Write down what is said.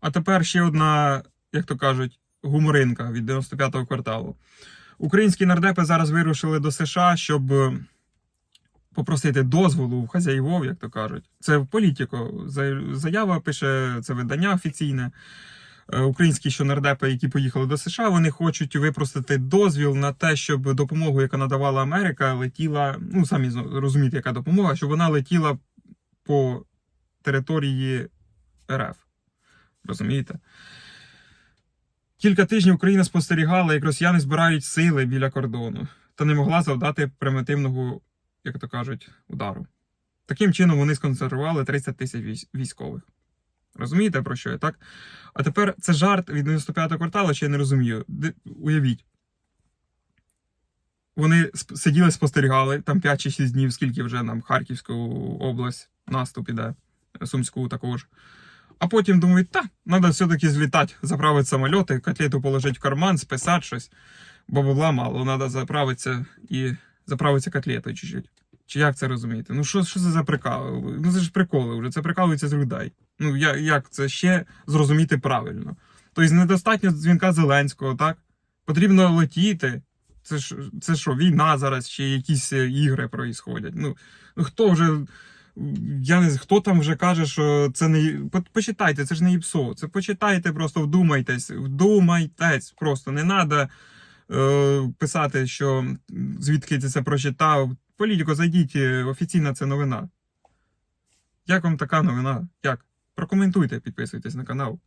А тепер ще одна, як то кажуть, гуморинка від 95-го кварталу. Українські нардепи зараз вирушили до США, щоб е, попросити дозволу у хазяївов, як то кажуть. Це в політику. Заява пише це видання офіційне. Е, Українські що нардепи, які поїхали до США, вони хочуть випросити дозвіл на те, щоб допомогу, яка надавала Америка, летіла. Ну самі розумієте, яка допомога, щоб вона летіла по території РФ. Розумієте? Кілька тижнів Україна спостерігала, як росіяни збирають сили біля кордону, та не могла завдати примітивного, як то кажуть, удару. Таким чином вони сконцентрували 30 тисяч військових. Розумієте, про що я, так? А тепер це жарт від 95-го кварталу, чи я не розумію. Уявіть. Вони сиділи, спостерігали там 5 чи 6 днів, скільки вже нам Харківську область наступ іде, Сумську також. А потім думають, та, треба все-таки злітати, заправити самольоти, котлету положити в карман, списати щось, бо бабла мало, треба заправитися і заправитися котлетою чуть-чуть. Чи як це розумієте? Ну що, що це за прикол? Ну це ж приколи вже, це прикалується з людей. Ну я, як це ще зрозуміти правильно? Тобто недостатньо дзвінка Зеленського, так? Потрібно летіти. Це ж це що, війна зараз, чи якісь е, ігри проїсходять. Ну хто вже. Я не хто там вже каже, що це не. Почитайте, це ж не ІПСО. Це почитайте, просто вдумайтесь, вдумайтесь. Просто не треба е, писати, що звідки ти це прочитав. Політико, зайдіть, е, офіційна це новина. Як вам така новина? Як? Прокоментуйте, підписуйтесь на канал.